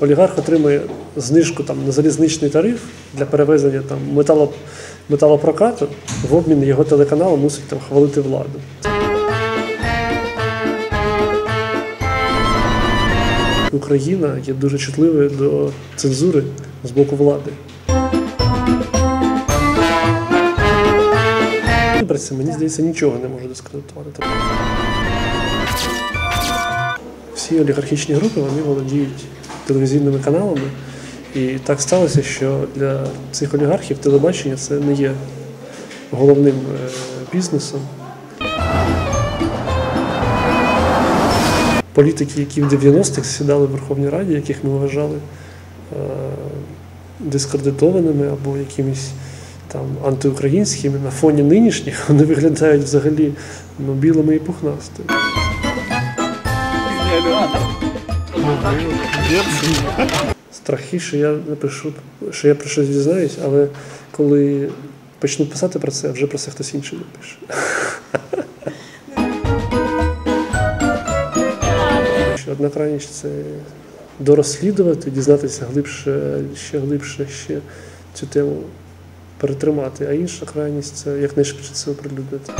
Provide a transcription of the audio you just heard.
олігарх отримує знижку там, на залізничний тариф для перевезення там, метало, металопрокату, в обмін його телеканал мусить там, хвалити владу. Україна є дуже чутливою до цензури з боку влади. Виборці, мені здається, нічого не може дискредитувати. Всі олігархічні групи вони володіють телевізійними каналами. І так сталося, що для цих олігархів телебачення це не є головним е, бізнесом. Політики, які в 90-х сідали в Верховній Раді, яких ми вважали е, дискредитованими або якимись там антиукраїнськими на фоні нинішніх, вони виглядають взагалі ну, білими і пухнастими. Страхи, що я напишу, що я про щось дізнаюсь, але коли почну писати про це, вже про це хтось інший напише. Одна крайність це дорозслідувати, дізнатися глибше, ще глибше ще цю тему перетримати, а інша крайність це якнайшвидше це оприлюднити.